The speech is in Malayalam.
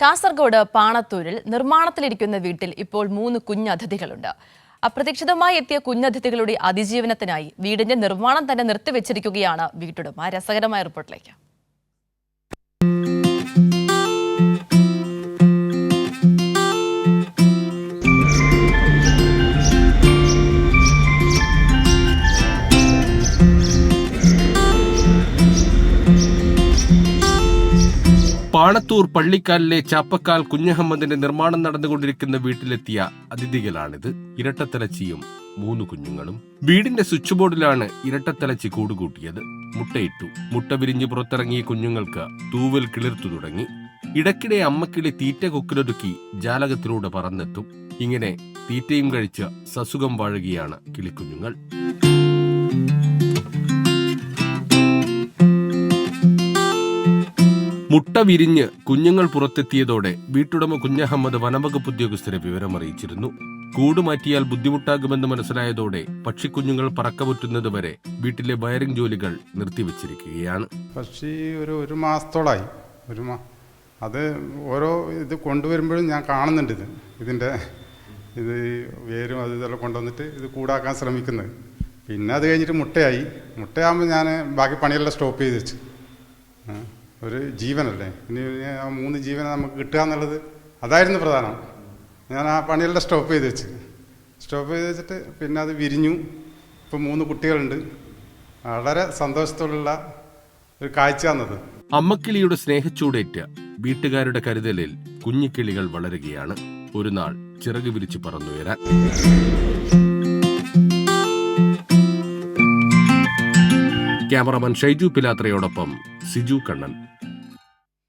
കാസർഗോഡ് പാണത്തൂരിൽ നിർമ്മാണത്തിലിരിക്കുന്ന വീട്ടിൽ ഇപ്പോൾ മൂന്ന് കുഞ്ഞതിഥികളുണ്ട്. അപ്രതീക്ഷിതമായി എത്തിയ കുഞ്ഞതിഥികളുടെ അതിജീവനത്തിനായി വീടിന്റെ നിർമ്മാണം തന്നെ നിർത്തിവെച്ചിരിക്കുകയാണ് വീട്ടുടമ. രസകരമായ റിപ്പോർട്ടിലേക്ക്. പാണത്തൂർ പള്ളിക്കാലിലെ ചാപ്പക്കാൽ കുഞ്ഞഹമ്മദിന്റെ നിർമ്മാണം നടന്നുകൊണ്ടിരിക്കുന്ന വീട്ടിലെത്തിയ അതിഥികളാണിത്. ഇരട്ടത്തലച്ചിയും മൂന്ന് കുഞ്ഞുങ്ങളും. വീടിന്റെ സ്വിച്ച് ബോർഡിലാണ് ഇരട്ടത്തലച്ചി കൂടുകൂട്ടിയത്. മുട്ടയിട്ടു. മുട്ട വിരിഞ്ഞ് പുറത്തിറങ്ങിയ കുഞ്ഞുങ്ങൾക്ക് തൂവൽ കിളിർത്തു തുടങ്ങി. ഇടയ്ക്കിടെ അമ്മക്കിളി തീറ്റ കൊക്കിലൊതുക്കി ജാലകത്തിലൂടെ പറന്നെത്തും. ഇങ്ങനെ തീറ്റയും കഴിച്ച് സസുഖം വാഴുകയാണ് കിളിക്കുഞ്ഞുങ്ങൾ. മുട്ട വിരിഞ്ഞ് കുഞ്ഞുങ്ങൾ പുറത്തെത്തിയതോടെ വീട്ടുടമ കുഞ്ഞഹമ്മദ് വനംവകുപ്പ് ഉദ്യോഗസ്ഥരെ വിവരമറിയിച്ചിരുന്നു. കൂട് മാറ്റിയാൽ ബുദ്ധിമുട്ടാകുമെന്ന് മനസ്സിലായതോടെ പക്ഷിക്കുഞ്ഞുങ്ങൾ പറക്കമുറ്റുന്നത് വരെ വീട്ടിലെ വയറിംഗ് ജോലികൾ നിർത്തിവച്ചിരിക്കുകയാണ്. പക്ഷി ഒരു ഒരു മാസത്തോളായി. ഒരു മാ അത് ഓരോ ഇത് കൊണ്ടുവരുമ്പോഴും ഞാൻ കാണുന്നുണ്ട് ഇത്. ഇതിന്റെ ഇത് വേരും അത് ഇതെല്ലാം കൊണ്ടുവന്നിട്ട് ഇത് കൂടാക്കാൻ ശ്രമിക്കുന്നത്. പിന്നെ അത് കഴിഞ്ഞിട്ട് മുട്ടയായി. മുട്ടയാകുമ്പോൾ ഞാൻ ബാക്കി പണിയെല്ലാം സ്റ്റോപ്പ് ചെയ്ത് വെച്ചു. ഒരു ജീവനല്ലേ? ഇനി ആ മൂന്ന് ജീവനെ നമുക്ക് കിട്ടുക എന്നുള്ളത് അതായിരുന്നു പ്രധാനം. ഞാൻ ആ പണിയെല്ലാം സ്റ്റോപ്പ് ചെയ്ത് വെച്ച്. സ്റ്റോപ്പ് ചെയ്ത് വെച്ചിട്ട് പിന്നെ അത് വിരിഞ്ഞു. ഇപ്പം മൂന്ന് കുട്ടികളുണ്ട്. വളരെ സന്തോഷത്തോടുള്ള ഒരു കാഴ്ച എന്നത് അമ്മക്കിളിയുടെ സ്നേഹച്ചൂടേറ്റ് വീട്ടുകാരുടെ കരുതലിൽ കുഞ്ഞിക്കിളികൾ വളരുകയാണ്. ഒരു നാൾ ചിറക് വിരിച്ച് പറന്നുയരാൻ. ക്യാമറമാൻ ഷൈജു പിലാത്രയോടൊപ്പം സിജു കണ്ണൻ